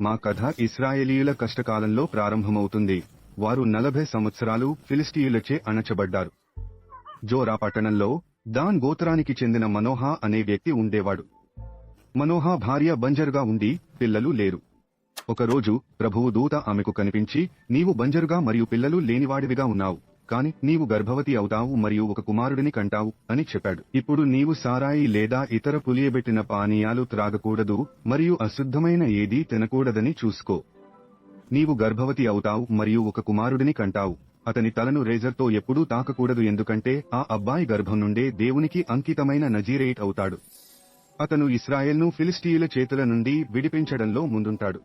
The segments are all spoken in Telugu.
మా కథ ఇస్రాయేలీయుల కష్టకాలంలో ప్రారంభమవుతుంది. వారు నలభై సంవత్సరాలు ఫిలిస్టీయులచే అణచబడ్డారు. జోరా పట్టణంలో దాన్ గోత్రానికి చెందిన మనోహా అనే వ్యక్తి ఉండేవాడు. మనోహ భార్య బంజరుగా ఉండి పిల్లలు లేరు. ఒకరోజు ప్రభువు దూత ఆమెకు కనిపించి నీవు బంజరుగా మరియు పిల్లలు లేనివాడివిగా ఉన్నావు. కాని నీవు గర్భవతి అవుతావు మరియు ఒక కుమారుడిని కంటావు అని చెప్పాడు. ఇప్పుడు నీవు సారాయి లేదా ఇతర పులియబెట్టిన పానీయాలు త్రాగకూడదు మరియు అశుద్ధమైన ఏదీ తినకూడదని చూసుకో. నీవు గర్భవతి అవుతావు మరియు ఒక కుమారుడిని కంటావు. అతని తలను రేజర్తో ఎప్పుడూ తాకకూడదు ఎందుకంటే ఆ అబ్బాయి గర్భం నుండే దేవునికి అంకితమైన నజీరేట్ అవుతాడు. అతను ఇస్రాయెల్ను ఫిలిస్టీయుల చేతుల నుండి విడిపించడంలో ముందుంటాడు.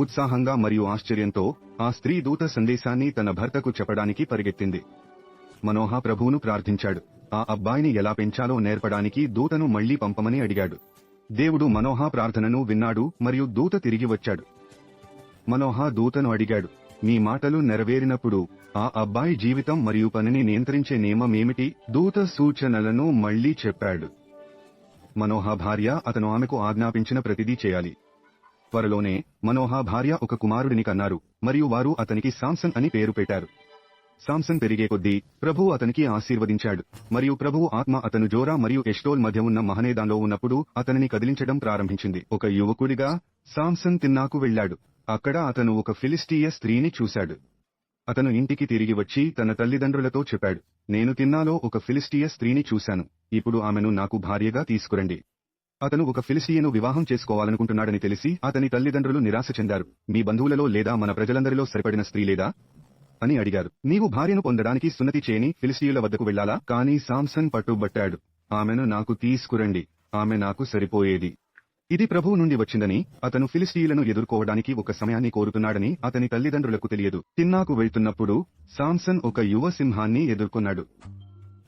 ఉత్సాహంగా మరియు ఆశ్చర్యంతో ఆ స్త్రీ దూత సందేశాన్ని తన భర్తకు చెప్పడానికి పరిగెత్తింది. మనోహ ప్రభువును ప్రార్థించాడు. ఆ అబ్బాయిని ఎలా పెంచాలో నేర్పడానికి దూతను మళ్ళీ పంపమని అడిగాడు. దేవుడు మనోహ ప్రార్థనను విన్నాడు మరియు దూత తిరిగి వచ్చాడు. మనోహ దూతను అడిగాడు మీ మాటలు నెరవేరినప్పుడు ఆ అబ్బాయి జీవితం మరియు పనిని నియంత్రించే నియమం ఏమిటి? దూత సూచనలను మళ్ళీ చెప్పాడు. మనోహ భార్య అతను ఆమెకు ఆజ్ఞాపించిన ప్రతిదీ చేయాలి. త్వరలోనే మనోహ భార్య ఒక కుమారుడిని కన్నారు మరియు వారు అతనికి సాంసన్ అని పేరు పెట్టారు. సాంసన్ పెరిగే కొద్దీ ప్రభువు అతనికి ఆశీర్వదించాడు మరియు ప్రభువు ఆత్మ అతను జోరా మరియు ఎస్టోల్ మధ్య ఉన్న మహనేదాన్లో ఉన్నప్పుడు అతనిని కదిలించడం ప్రారంభించింది. ఒక యువకుడిగా సాంసన్ తిన్నాకు వెళ్ళాడు. అక్కడ అతను ఒక ఫిలిస్టీయ స్త్రీని చూశాడు. అతను ఇంటికి తిరిగి వచ్చి తన తల్లిదండ్రులతో చెప్పాడు నేను తిన్నాలో ఒక ఫిలిస్టీయ స్త్రీని చూశాను. ఇప్పుడు ఆమెను నాకు భార్యగా తీసుకురండి. అతను ఒక ఫిలిస్టీయను వివాహం చేసుకోవాలనుకుంటున్నాడని తెలిసి అతని తల్లిదండ్రులు నిరాశ చెందారు. మీ బంధువులలో లేదా మన ప్రజలందరిలో సరిపడిన స్త్రీ లేదా అని అడిగారు. నీవు భార్యను పొందడానికి సున్నతి చేయని ఫిలిస్టీయుల వద్దకు వెళ్ళాలా కానీ సాంసన్ పట్టుబట్టాడు. ఆమెను నాకు తీసుకురండి. ఆమె నాకు సరిపోయేది. ఇది ప్రభువు నుండి వచ్చిందని అతను ఫిలిస్టీయులను ఎదుర్కోవడానికి ఒక సమయాన్ని కోరుతున్నాడని అతని తల్లిదండ్రులకు తెలియదు. తిన్నాకు వెళ్తున్నప్పుడు సాంసన్ ఒక యువ సింహాన్ని ఎదుర్కొన్నాడు.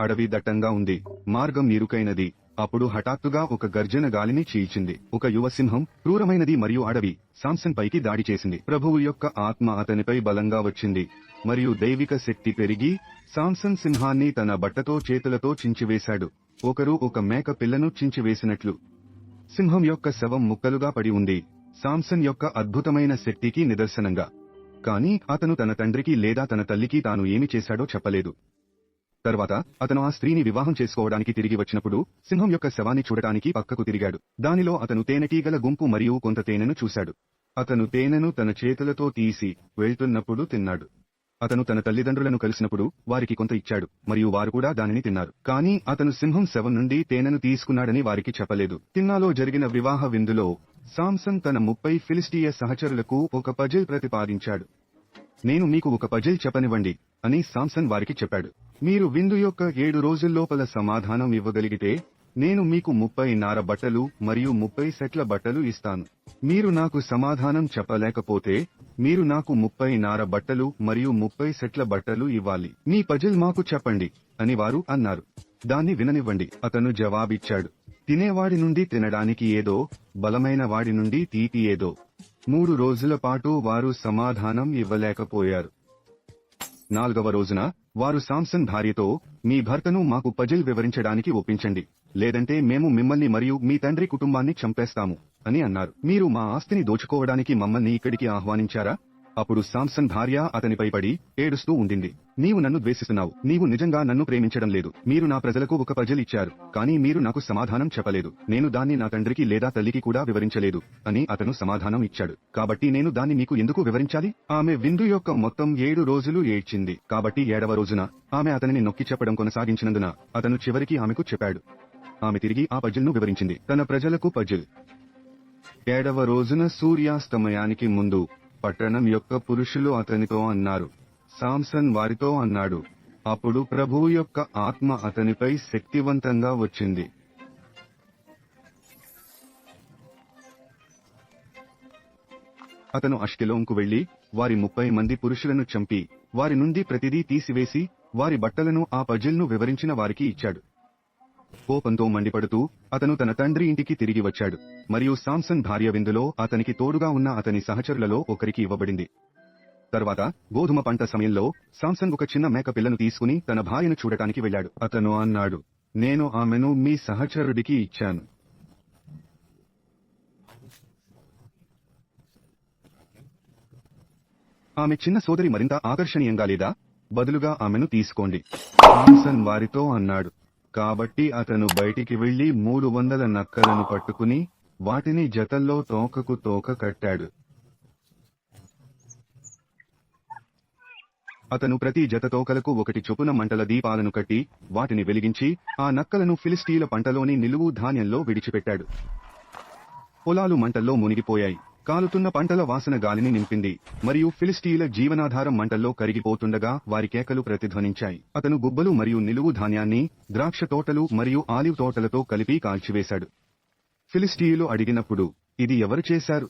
అడవి దట్టంగా ఉంది. మార్గం ఇరుకైనది. అప్పుడు హఠాత్తుగా ఒక గర్జన గాలిని చీల్చింది. ఒక యువ సింహం క్రూరమైనది మరియు అడవి సాంసన్ పైకి దాడి చేసింది. ప్రభువు యొక్క ఆత్మ అతనిపై బలంగా వచ్చింది. మరియు దైవిక శక్తి పెరిగి సాంసన్ సింహాన్ని తన బట్టతో చేతులతో చించివేశాడు. ఒకరు ఒక మేక పిల్లను చించివేసినట్లు. సింహం యొక్క శవం ముక్కలుగా పడి ఉంది. సాంసన్ యొక్క అద్భుతమైన శక్తికి నిదర్శనంగా. కానీ అతను తన తండ్రికి లేదా తన తల్లికి తాను ఏమి చేశాడో చెప్పలేదు. తర్వాత అతను ఆ స్త్రీని వివాహం చేసుకోవడానికి తిరిగి వచ్చినప్పుడు సింహం యొక్క శవాన్ని చూడటానికి పక్కకు తిరిగాడు. దానిలో అతను తేనెటీగల గుంపు మరియు కొంత తేనెను చూశాడు. అతను తేనెను తన చేతులతో తీసి వెళ్తున్నప్పుడు తిన్నాడు. అతను తన తల్లిదండ్రులను కలిసినప్పుడు వారికి కొంత ఇచ్చాడు మరియు వారు కూడా దానిని తిన్నారు. కానీ అతను సింహం శవం నుండి తేనెను తీసుకున్నాడని వారికి చెప్పలేదు. తిన్నాలో జరిగిన వివాహ విందులో సాంసన్ తన ముప్పై ఫిలిస్టీయ సహచరులకు ఒక పజిల్ ప్రతిపాదించాడు. నేను మీకు ఒక పజిల్ చెప్పనివ్వండి అని సాంసన్ వారికి చెప్పాడు. మీరు విందు యొక్క ఏడు రోజుల్లోపల సమాధానం ఇవ్వగలిగితే నేను మీకు ముప్పై నార బట్టలు మరియు ముప్పై సెట్ల బట్టలు ఇస్తాను. మీరు నాకు సమాధానం చెప్పలేకపోతే మీరు నాకు ముప్పై నార బట్టలు మరియు ముప్పై సెట్ల బట్టలు ఇవ్వాలి. మీ పజిల్ మాకు చెప్పండి అని వారు అన్నారు. దాన్ని విననివ్వండి. అతను జవాబిచ్చాడు. తినేవాడి నుండి తినడానికి ఏదో బలమైన వాడి నుండి తీపి ఏదో. మూడు రోజుల పాటు వారు సమాధానం ఇవ్వలేకపోయారు. నాలుగవ రోజున వారు సామ్సన్ భార్యతో మీ భర్తను మాకు పజిల్ వివరించడానికి ఒప్పించండి. లేదంటే మేము మిమ్మల్ని మరియు మీ తండ్రి కుటుంబాన్ని చంపేస్తాము అని అన్నారు. మీరు మా ఆస్తిని దోచుకోవడానికి మమ్మల్ని ఇక్కడికి ఆహ్వానించారా? అప్పుడు సామ్సన్ భార్య అతనిపై పడి ఏడుస్తూ ఉండింది. నీవు నన్ను ద్వేషిస్తున్నావు. నీవు నిజంగా నన్ను ప్రేమించడం లేదు. మీరు నా ప్రజలకు ఒక పజిల్ ఇచ్చారు. కానీ మీరు నాకు సమాధానం చెప్పలేదు. నేను దాన్ని నా తండ్రికి లేదా తల్లికి కూడా వివరించలేదు అని అతను సమాధానం ఇచ్చాడు. కాబట్టి నేను దాన్ని మీకు ఎందుకు వివరించాలి? ఆమె విందు యొక్క మొత్తం ఏడు రోజులు ఏడ్చింది. కాబట్టి ఏడవ రోజున ఆమె అతనిని నొక్కి చెప్పడం కొనసాగించినందున అతను చివరికి ఆమెకు చెప్పాడు. ఆమె తిరిగి ఆ పజిల్ను వివరించింది. తన ప్రజలకు పజిల్. ఏడవ రోజున సూర్యాస్తమయానికి ముందు పట్టణం యొక్క పురుషులు అతనితో అన్నారు. సామ్సన్ వారితో అన్నాడు. అప్పుడు ప్రభువు యొక్క ఆత్మ అతనిపై శక్తివంతంగా వచ్చింది. అతను అష్కెలోంకు వెళ్ళి వారి ముప్పై మంది పురుషులను చంపి వారి నుండి ప్రతిదీ తీసివేసి వారి బట్టలను ఆ పజిల్ను వివరించిన వారికి ఇచ్చాడు. కోపంతో మండిపడుతూ అతను తన తండ్రి ఇంటికి తిరిగి వచ్చాడు. మరియు సాంసన్ భార్య విందులో అతనికి తోడుగా ఉన్న అతని సహచరులలో ఒకరికి ఇవ్వబడింది. తర్వాత గోధుమ పంట సమయంలో సాంసన్ ఒక చిన్న మేక పిల్లను తీసుకుని తన భార్యను చూడటానికి వెళ్ళాడు. అతను అన్నాడు నేను ఆమెను మీ సహచరుడికి ఇచ్చాను. ఆమె చిన్న సోదరి మరింత ఆకర్షణీయంగా లేదా? బదులుగా ఆమెను తీసుకోండి. సామ్సన్ వారితో అన్నాడు కాబట్టి అతను బయటికి వెళ్ళి మూడు వందల నక్కలను పట్టుకుని వాటిని జతల్లో తోకకు తోక కట్టాడు. అతను ప్రతి జత తోకలకు ఒకటి చొప్పున మంటల దీపాలను కట్టి వాటిని వెలిగించి ఆ నక్కలను ఫిలిస్టీల పంటలోని నిలువు ధాన్యంలో విడిచిపెట్టాడు. పొలాలు మంటల్లో మునిగిపోయాయి. కాలుతున్న పంటల వాసన గాలిని నింపింది మరియు ఫిలిస్టీల జీవనాధారం మంటల్లో కరిగిపోతుండగా వారి కేకలు ప్రతిధ్వనించాయి. అతను గుబ్బలు మరియు నిలువు ధాన్యాన్ని ద్రాక్ష తోటలు మరియు ఆలివ్ తోటలతో కలిపి కాల్చివేశాడు. ఫిలిస్టీయులు అడిగినప్పుడు ఇది ఎవరు చేశారు?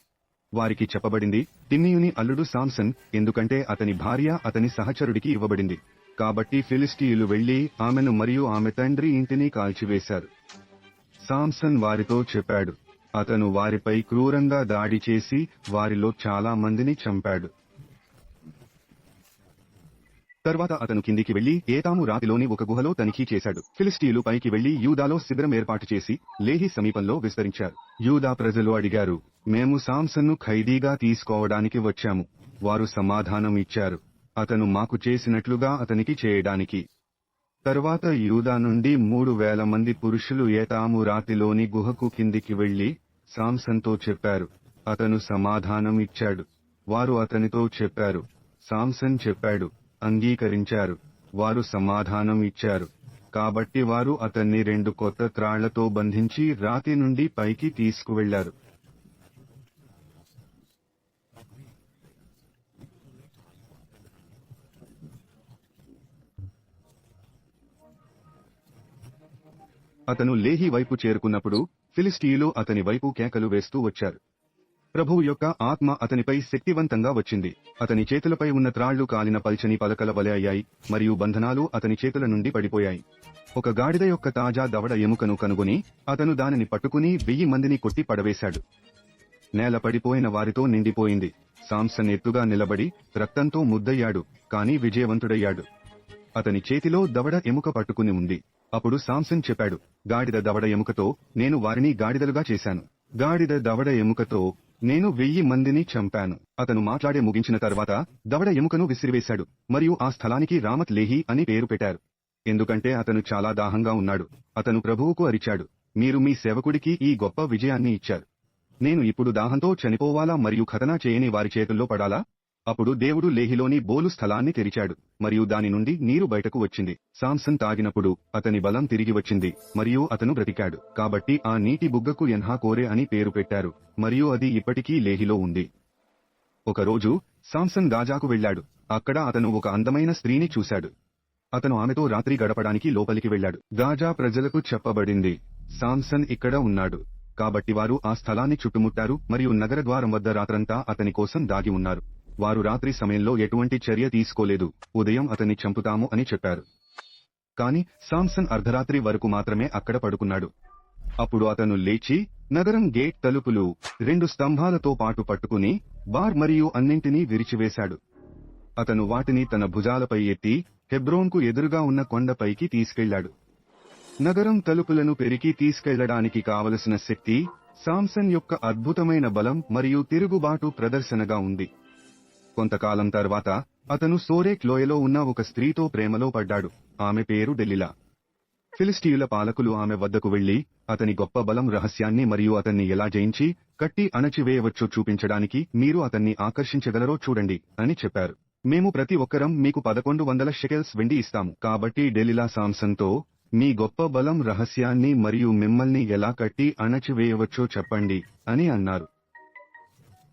వారికి చెప్పబడింది తిమ్మియుని అల్లుడు సామ్సన్ ఎందుకంటే అతని భార్య అతని సహచరుడికి ఇవ్వబడింది. కాబట్టి ఫిలిస్టీయులు వెళ్ళి ఆమెను మరియు ఆమె తండ్రి ఇంటిని కాల్చివేశారు. సామ్సన్ వారితో చెప్పాడు అతను వారిపై క్రూరంగా దాడి చేసి వారిలో చాలా మందిని చంపాడు. తర్వాత అతను కిందికి వెళ్ళి ఏతాము రాతిలోని ఒక గుహలో తనిఖీ చేశాడు. ఫిలిస్టీలు పైకి వెళ్ళి యూదాలో శిబిరం ఏర్పాటు చేసి లేహి సమీపంలో విస్తరించారు. యూదా ప్రజలు అడిగారు మేము సాంసన్ను ఖైదీగా తీసుకోవడానికి వచ్చాము. వారు సమాధానం ఇచ్చారు. అతను మాకు చేసినట్లుగా అతనికి చేయడానికి. తర్వాత యూదా నుండి మూడు వేల మంది పురుషులు ఏతాము రాతిలోని గుహకు కిందికి వెళ్ళి సాంసన్తో చెప్పారు. అతను సమాధానం ఇచ్చాడు. వారు అతనితో చెప్పారు. సాంసన్ చెప్పాడు. అంగీకరించారు. వారు సమాధానం ఇచ్చారు. కాబట్టి వారు అతన్ని రెండు కొత్త త్రాళ్ళతో బంధించి రాతి నుండి పైకి తీసుకువెళ్ళారు. అతను లేహి వైపు చేరుకున్నప్పుడు ఫిలిస్టీయులు అతని వైపు కేకలు వేస్తూ వచ్చారు. ప్రభువు యొక్క ఆత్మ అతనిపై శక్తివంతంగా వచ్చింది. అతని చేతులపై ఉన్న త్రాళ్ళు కాలిన పల్చని పలకల వలె అయ్యాయి మరియు బంధనాలు అతని చేతుల నుండి పడిపోయాయి. ఒక గాడిద యొక్క తాజా దవడ ఎముకను కనుగొని అతను దానిని పట్టుకుని వెయ్యి మందిని కొట్టి పడవేశాడు. నేల పడిపోయిన వారితో నిండిపోయింది. సాంసన్ ఎత్తుగా నిలబడి రక్తంతో ముద్దయ్యాడు కాని విజయవంతుడయ్యాడు. అతని చేతిలో దవడ ఎముక పట్టుకుని ఉంది. అప్పుడు సాంసన్ చెప్పాడు గాడిద దవడ ఎముకతో నేను వారిని గాడిదలుగా చేశాను. గాడిద దవడ ఎముకతో నేను వెయ్యి మందిని చంపాను. అతను మాట్లాడే ముగించిన తర్వాత దవడ ఎముకను విసిరివేశాడు మరియు ఆ స్థలానికి రామత్ లేహి అని పేరు పెట్టారు. ఎందుకంటే అతను చాలా దాహంగా ఉన్నాడు. అతను ప్రభువుకు అరిచాడు మీరు మీ సేవకుడికి ఈ గొప్ప విజయాన్ని ఇచ్చారు. నేను ఇప్పుడు దాహంతో చనిపోవాలా మరియు ఖతనా చేయని వారి చేతుల్లో పడాలా? అప్పుడు దేవుడు లేహిలోని బోలు స్థలాన్ని తెరిచాడు మరియు దాని నుండి నీరు బయటకు వచ్చింది. సాంసన్ తాగినప్పుడు అతని బలం తిరిగి వచ్చింది మరియు అతను బ్రతికాడు. కాబట్టి ఆ నీటి బుగ్గకు ఎన్హా కోరే అని పేరు పెట్టారు మరియు అది ఇప్పటికీ లేహిలో ఉంది. ఒకరోజు సాంసన్ గాజాకు వెళ్ళాడు. అక్కడ అతను ఒక అందమైన స్త్రీని చూశాడు. అతను ఆమెతో రాత్రి గడపడానికి లోపలికి వెళ్ళాడు. గాజా ప్రజలకు చెప్పబడింది సాంసన్ ఇక్కడ ఉన్నాడు. కాబట్టి వారు ఆ స్థలాన్ని చుట్టుముట్టారు మరియు నగర ద్వారం వద్ద రాత్రంతా అతని కోసం దాగి ఉన్నారు. వారు రాత్రి సమయంలో ఎటువంటి చర్య తీసుకోలేదు. ఉదయం అతన్ని చంపుతాము అని చెప్పారు. కాని సాంసన్ అర్ధరాత్రి వరకు మాత్రమే అక్కడ పడుకున్నాడు. అప్పుడు అతను లేచి నగరం గేట్ తలుపులు రెండు స్తంభాలతో పాటు పట్టుకుని బార్ మరియు అన్నింటినీ విరిచివేశాడు. అతను వాటిని తన భుజాలపై ఎత్తి హెబ్రోన్కు ఎదురుగా ఉన్న కొండపైకి తీసుకెళ్ళాడు నగరం తలుపులను పెరికి తీసుకెళ్ళడానికి కావలసిన శక్తి సాంసన్ యొక్క అద్భుతమైన బలం మరియు తిరుగుబాటు ప్రదర్శనగా ఉంది. కొంతకాలం తర్వాత అతను సోరేక్ లోయలో ఉన్న ఒక స్త్రీతో ప్రేమలో పడ్డాడు. ఆమె పేరు డెలిలా. ఫిలిస్టీయుల పాలకులు ఆమె వద్దకు వెళ్ళి అతని గొప్ప బలం రహస్యాన్ని మరియు అతన్ని ఎలా జయించి కట్టి అణచివేయవచ్చో చూపించడానికి మీరు అతన్ని ఆకర్షించగలరో చూడండి అని చెప్పారు. మేము ప్రతి ఒక్కరం మీకు పదకొండు వందల షెకెల్స్ వెండి ఇస్తాము. కాబట్టి డెలిలా సాంసన్తో మీ గొప్ప బలం రహస్యాన్ని మరియు మిమ్మల్ని ఎలా కట్టి అణచివేయవచ్చో చెప్పండి అని అన్నారు.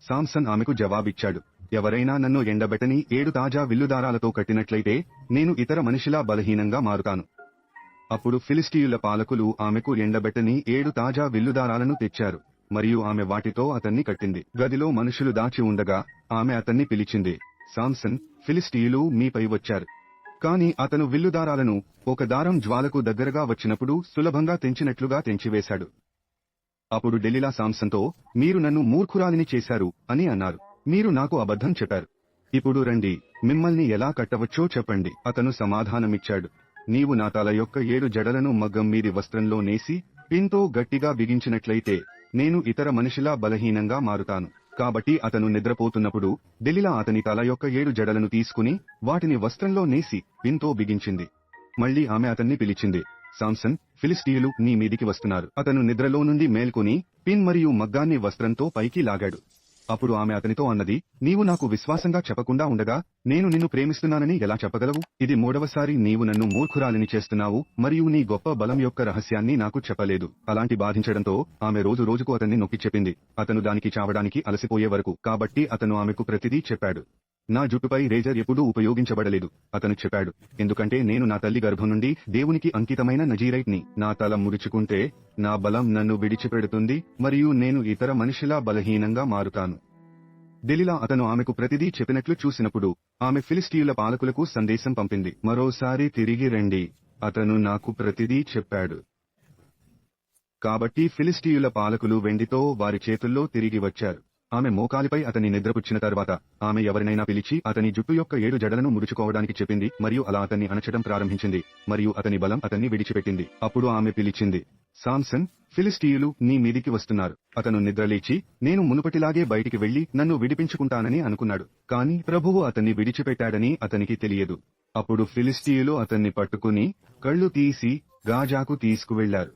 సాంసన్ ఆమెకు జవాబిచ్చాడు. ఎవరైనా నన్ను ఎండబెట్టని ఏడు తాజా విల్లుదారాలతో కట్టినట్లయితే నేను ఇతర మనిషిలా బలహీనంగా మారుతాను. అప్పుడు ఫిలిస్టీయుల పాలకులు ఆమెకు ఎండబెట్టని ఏడు తాజా విల్లుదారాలను తెచ్చారు. మరియు ఆమె వాటితో అతన్ని కట్టింది. గదిలో మనుషులు దాచి ఉండగా ఆమె అతన్ని పిలిచింది సాంసన్ ఫిలిస్టీయులు మీపై వచ్చారు. కాని అతను విల్లుదారాలను ఒక దారం జ్వాలకు దగ్గరగా వచ్చినప్పుడు సులభంగా తెంచినట్లుగా తెంచివేశాడు. అప్పుడు డెలిలా సామ్సన్తో మీరు నన్ను మూర్ఖురాలిని చేశారు అని అన్నారు. మీరు నాకు అబద్ధం చెప్పారు. ఇప్పుడు రండి మిమ్మల్ని ఎలా కట్టవచ్చో చెప్పండి. అతను సమాధానమిచ్చాడు. నీవు నా తల యొక్క ఏడు జడలను మగ్గం మీది వస్త్రంలో నేసి పిన్తో గట్టిగా బిగించినట్లయితే నేను ఇతర మనిషిలా బలహీనంగా మారుతాను. కాబట్టి అతను నిద్రపోతున్నప్పుడు దెలిలా అతని తల యొక్క ఏడు జడలను తీసుకుని వాటిని వస్త్రంలో నేసి పిన్తో బిగించింది. మళ్ళీ ఆమె అతన్ని పిలిచింది. సాంసన్ ఫిలిస్టీయులు నీ మీదికి వస్తున్నారు. అతను నిద్రలో నుండి మేల్కొని పిన్ మరియు మగ్గాన్ని వస్త్రంతో పైకి లాగాడు. అప్పుడు ఆమె అతనితో అన్నది నీవు నాకు విశ్వాసంగా చెప్పకుండా ఉండగా నేను నిన్ను ప్రేమిస్తున్నానని ఎలా చెప్పగలవు? ఇది మూడవసారి నీవు నన్ను మూర్ఖురాలిని చేస్తున్నావు మరియు నీ గొప్ప బలం యొక్క రహస్యాన్ని నాకు చెప్పలేదు. అలాంటి బాధించడంతో ఆమె రోజు రోజుకు అతన్ని నొక్కి చెప్పింది. అతను దానికి చావడానికి అలసిపోయే వరకు కాబట్టి అతను ఆమెకు ప్రతిదీ చెప్పాడు. నా జుట్టుపై రేజర్ ఎప్పుడూ ఉపయోగించబడలేదు అతను చెప్పాడు. ఎందుకంటే నేను నా తల్లి గర్భం నుండి దేవునికి అంకితమైన నజీరైట్ని. నా తల ముడుచుకుంటే నా బలం నన్ను విడిచిపెడుతుంది మరియు నేను ఇతర మనిషిలా బలహీనంగా మారుతాను. దెలిలా అతను ఆమెకు ప్రతిదీ చెప్పినట్లు చూసినప్పుడు ఆమె ఫిలిస్టీయుల పాలకులకు సందేశం పంపింది. మరోసారి తిరిగి రండి అతను నాకు ప్రతిదీ చెప్పాడు. కాబట్టి ఫిలిస్టీయుల పాలకులు వెండితో వారి చేతుల్లో తిరిగి వచ్చారు. ఆమె మోకాలిపై అతన్ని నిద్రపుచ్చిన తర్వాత ఆమె ఎవరినైనా పిలిచి అతని జుట్టు యొక్క ఏడు జడలను ముడుచుకోవడానికి చెప్పింది మరియు అలా అతన్ని అణచడం ప్రారంభించింది మరియు అతని బలం అతన్ని విడిచిపెట్టింది. అప్పుడు ఆమె పిలిచింది సామ్సన్ ఫిలిస్టీయులు నీ మీదికి వస్తున్నారు. అతను నిద్రలేచి నేను మునుపటిలాగే బయటికి వెళ్ళి నన్ను విడిపించుకుంటానని అనుకున్నాడు. కాని ప్రభువు అతన్ని విడిచిపెట్టాడని అతనికి తెలియదు. అప్పుడు ఫిలిస్టీయులు అతన్ని పట్టుకుని కళ్ళు తీసి గాజాకు తీసుకువెళ్ళారు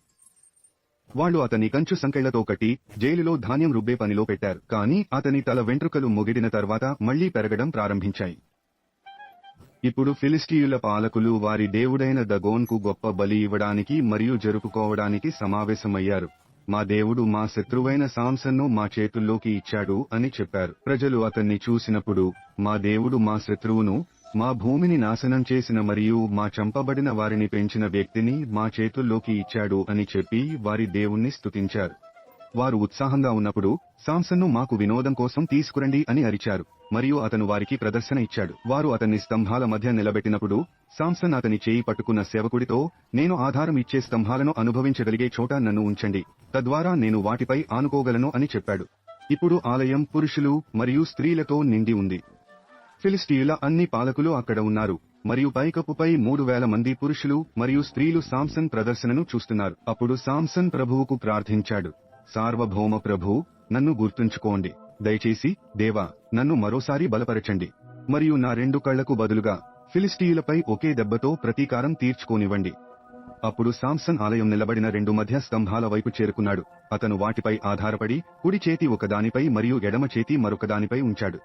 వాళ్ళు అతని కంచు సంకెళ్ళతో కట్టి జైలులో ధాన్యం రుబ్బే పనిలో పెట్టారు. కానీ అతని తల వెంట్రుకలు ముగిడిన తర్వాత మళ్ళీ పెరగడం ప్రారంభించాయి. ఇప్పుడు ఫిలిస్టీయుల పాలకులు వారి దేవుడైన దగోన్కు గొప్ప బలి ఇవ్వడానికి మరియు జరుపుకోవడానికి సమావేశమయ్యారు. మా దేవుడు మా శత్రువైన సాంసన్ను మా చేతుల్లోకి ఇచ్చాడు అని చెప్పారు. ప్రజలు అతన్ని చూసినప్పుడు మా దేవుడు మా శత్రువును మా భూమిని నాశనం చేసిన మరియు మా చంపబడిన వారిని పెంచిన వ్యక్తిని మా చేతుల్లోకి ఇచ్చాడు అని చెప్పి వారి దేవుణ్ణి స్తుతించారు. వారు ఉత్సాహంగా ఉన్నప్పుడు సాంసన్ను మాకు వినోదం కోసం తీసుకురండి అని అరిచారు మరియు అతను వారికి ప్రదర్శన ఇచ్చాడు. వారు అతన్ని స్తంభాల మధ్య నిలబెట్టినప్పుడు సాంసన్ అతని చేయి పట్టుకున్న సేవకుడితో నేను ఆధారం ఇచ్చే స్తంభాలను అనుభవించగలిగే చోట నన్ను ఉంచండి. తద్వారా నేను వాటిపై ఆనుకోగలను అని చెప్పాడు. ఇప్పుడు ఆలయం పురుషులు మరియు స్త్రీలతో నిండి ఉంది. ఫిలిస్టీయుల అన్ని పాలకులు అక్కడ ఉన్నారు మరియు పైకప్పుపై మూడు వేల మంది పురుషులు మరియు స్త్రీలు సాంసన్ ప్రదర్శనను చూస్తున్నారు. అప్పుడు సాంసన్ ప్రభువుకు ప్రార్థించాడు సార్వభౌమ ప్రభు నన్ను గుర్తుంచుకోండి. దయచేసి దేవా నన్ను మరోసారి బలపరచండి. మరియు నా రెండు కళ్ళకు బదులుగా ఫిలిస్టీయులపై ఒకే దెబ్బతో ప్రతీకారం తీర్చుకోనివ్వండి అప్పుడు సాంసన్ ఆలయం నిలబడిన రెండు మధ్య స్తంభాల వైపు చేరుకున్నాడు. అతను వాటిపై ఆధారపడి కుడి చేతి ఒకదానిపై మరియు ఎడమ చేతి మరొకదానిపై ఉంచాడు.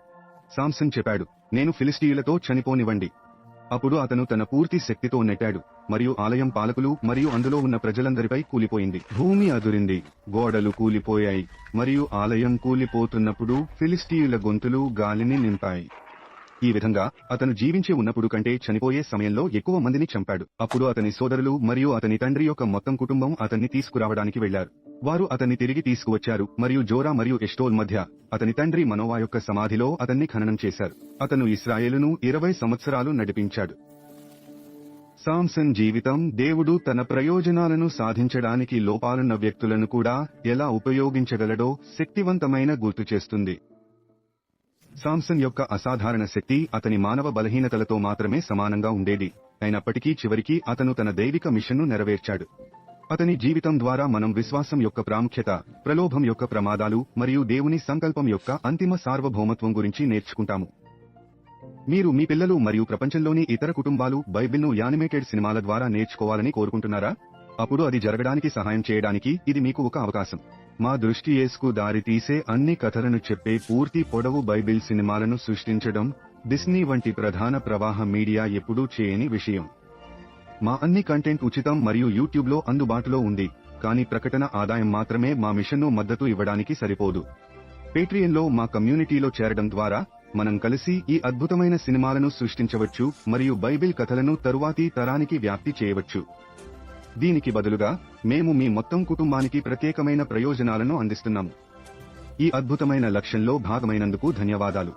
సామ్సన్ చెప్పాడు నేను ఫిలిస్టీయులతో చనిపోనివ్వండి. అప్పుడు అతను తన పూర్తి శక్తితో నెట్టాడు మరియు ఆలయం పాలకులు మరియు అందులో ఉన్న ప్రజలందరిపై కూలిపోయింది. భూమి అదురింది గోడలు కూలిపోయాయి మరియు ఆలయం కూలిపోతున్నప్పుడు ఫిలిస్టీయుల గొంతులు గాలిని నింపాయి. ఈ విధంగా అతను జీవించి ఉన్నప్పుడు కంటే చనిపోయే సమయంలో ఎక్కువ మందిని చంపాడు. అప్పుడు అతని సోదరులు మరియు అతని తండ్రి యొక్క మొత్తం కుటుంబం అతన్ని తీసుకురావడానికి వెళ్ళారు వారు అతన్ని తిరిగి తీసుకువచ్చారు మరియు జోరా మరియు ఎస్టోల్ మధ్య అతని తండ్రి మనోవా యొక్క సమాధిలో అతన్ని ఖననం చేశారు. అతను ఇస్రాయేలును ఇరవై సంవత్సరాలు నడిపించాడు. సామ్సన్ జీవితం దేవుడు తన ప్రయోజనాలను సాధించడానికి లోపాలున్న వ్యక్తులను కూడా ఎలా ఉపయోగించగలడో శక్తివంతమైన గుర్తు చేస్తుంది. సామ్సన్ యొక్క అసాధారణ శక్తి అతని మానవ బలహీనతలతో మాత్రమే సమానంగా ఉండేది. అయినప్పటికీ చివరికి అతను తన దైవిక మిషన్ను నెరవేర్చాడు. అతని జీవితం ద్వారా మనం విశ్వాసం యొక్క ప్రాముఖ్యత ప్రలోభం యొక్క ప్రమాదాలు మరియు దేవుని సంకల్పం యొక్క అంతిమ సార్వభౌమత్వం గురించి నేర్చుకుంటాము. మీరు మీ పిల్లలు మరియు ప్రపంచంలోని ఇతర కుటుంబాలు బైబిల్ను యానిమేటెడ్ సినిమాల ద్వారా నేర్చుకోవాలని కోరుకుంటున్నారా? అప్పుడు అది జరగడానికి సహాయం చేయడానికి ఇది మీకు ఒక అవకాశం. మా దృష్టి ఏసుకు దారి తీసే అన్ని కథలను చెప్పే పూర్తి పొడవు బైబిల్ సినిమాలను సృష్టించడం డిస్నీ వంటి ప్రధాన ప్రవాహ మీడియా ఎప్పుడూ చేయని విషయం. మా అన్ని కంటెంట్ ఉచితం మరియు యూట్యూబ్లో అందుబాటులో ఉంది కానీ ప్రకటన ఆదాయం మాత్రమే మా మిషన్ను మద్దతు ఇవ్వడానికి సరిపోదు. పేట్రియన్లో మా కమ్యూనిటీలో చేరడం ద్వారా మనం కలిసి ఈ అద్భుతమైన సినిమాలను సృష్టించవచ్చు మరియు బైబిల్ కథలను తరువాతి తరానికి వ్యాప్తి చేయవచ్చు. దీనికి బదులుగా మేము మీ మొత్తం కుటుంబానికి ప్రత్యేకమైన ప్రయోజనాలను అందిస్తున్నాము ఈ అద్భుతమైన లక్ష్యంలో భాగమైనందుకు ధన్యవాదాలు.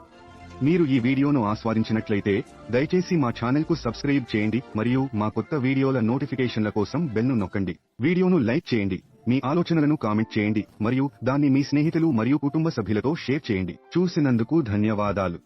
మీరు ఈ వీడియోను ఆస్వాదించినట్లయితే దయచేసి మా ఛానల్కు సబ్స్క్రైబ్ చేయండి మరియు మా కొత్త వీడియోల నోటిఫికేషన్ల కోసం బెల్ను నొక్కండి. వీడియోను లైక్ చేయండి మీ ఆలోచనలను కామెంట్ చేయండి మరియు దాన్ని మీ స్నేహితులు మరియు కుటుంబ సభ్యులతో షేర్ చేయండి. చూసినందుకు ధన్యవాదాలు.